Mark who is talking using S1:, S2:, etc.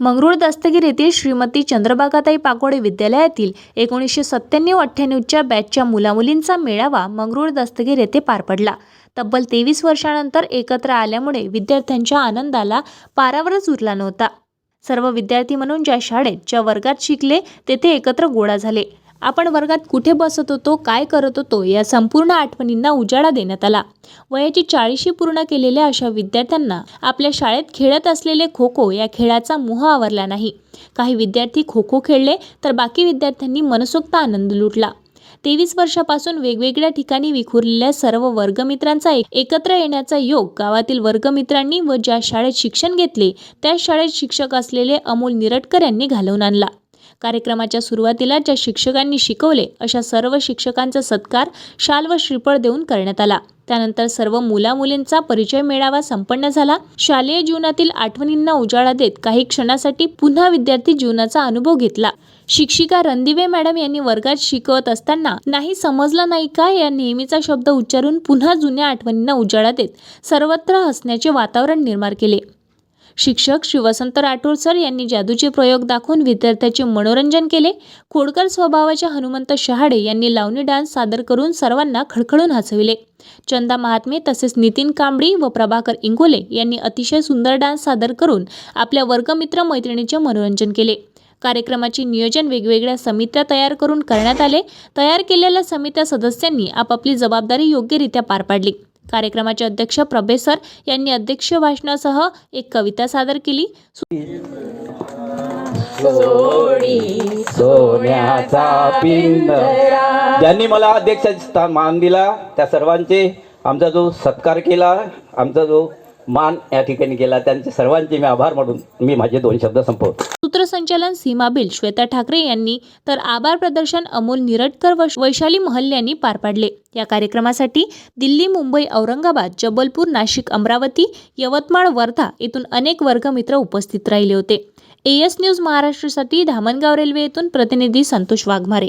S1: मंगरुळ दस्तगीर येथील श्रीमती चंद्रबागाताई पाकोडे विद्यालयातील एकोणीसशे सत्त्याण्णव अठ्ठ्याण्णवच्या बॅचच्या मुलामुलींचा मेळावा मंगरुळ दस्तगीर येथे पार पडला. तब्बल तेवीस वर्षानंतर एकत्र आल्यामुळे विद्यार्थ्यांच्या आनंदाला पारावरच उरला नव्हता. सर्व विद्यार्थी म्हणून ज्या शाळेत ज्या वर्गात शिकले तेथे एकत्र गोळा झाले. आपण वर्गात कुठे बसत होतो काय करत होतो या संपूर्ण आठवणींना उजाळा देण्यात आला. वयाची चाळीशी पूर्ण केलेल्या अशा विद्यार्थ्यांना आपल्या शाळेत खेळत असलेले खो खो या खेळाचा मोह आवरला नाही. काही विद्यार्थी खो खो खेळले तर बाकी विद्यार्थ्यांनी मनसोक्त आनंद लुटला. तेवीस वर्षापासून वेगवेगळ्या ठिकाणी विखुरलेल्या सर्व वर्गमित्रांचा एकत्र येण्याचा योग गावातील वर्गमित्रांनी व ज्या शाळेत शिक्षण घेतले त्या शाळेत शिक्षक असलेले अमोल निरटकर यांनी घालवून आणला. कार्यक्रमाच्या सुरुवातीला ज्या शिक्षकांनी शिकवले अशा सर्व शिक्षकांचा सत्कार शाल व श्रीफळ देऊन करण्यात आला. त्यानंतर सर्व मुलामुलींचा परिचय मेळावा संपन्न झाला. शालेय जीवनातील आठवणींना उजाळा देत काही क्षणासाठी पुन्हा विद्यार्थी जीवनाचा अनुभव घेतला. शिक्षिका रणदिवे मॅडम यांनी वर्गात शिकवत असताना नाही समजलं नाही का या नेहमीचा शब्द उच्चारून पुन्हा जुन्या आठवणींना उजाळा देत सर्वत्र हसण्याचे वातावरण निर्माण केले. शिक्षक श्री वसंत राठोड सर यांनी जादूचे प्रयोग दाखवून विद्यार्थ्याचे मनोरंजन केले. खोडकर स्वभावाच्या हनुमंत शहाडे यांनी लावणी डान्स सादर करून सर्वांना खळखळून हसविले. चंदा महात्मे तसेच नितीन कांबळी व प्रभाकर इंगोले यांनी अतिशय सुंदर डान्स सादर करून आपल्या वर्गमित्र मैत्रिणीचे मनोरंजन केले. कार्यक्रमाचे नियोजन वेगवेगळ्या समित्या तयार करून करण्यात आले. तयार केलेल्या समित्या सदस्यांनी आपापली जबाबदारी योग्यरित्या पार पाडली. कार्यक्रमाचे अध्यक्ष प्रभेसर यांनी अध्यक्ष भाषणासह एक कविता सादर केली.
S2: सोन्याचा पिंजरा. ज्यांनी मला अध्यक्षाचे स्थान मान दिला त्या सर्वांचे आमचा जो सत्कार केला आमचा जो मान या ठिकाणी केला त्यांचे सर्वांचे मी आभार मानून मी माझे दोन शब्द संपवतो.
S1: सूत्रसंचालन सीमा बिल श्वेता ठाकरे यांनी तर आभार प्रदर्शन अमोल निरटकर व वैशाली महल यांनी पार पाडले. या कार्यक्रमासाठी दिल्ली मुंबई औरंगाबाद जबलपूर नाशिक अमरावती यवतमाळ वर्धा येथून अनेक वर्गमित्र उपस्थित राहिले होते. एएस न्यूज महाराष्ट्रासाठी धामणगाव रेल्वे येथून प्रतिनिधी संतोष वाघमारे.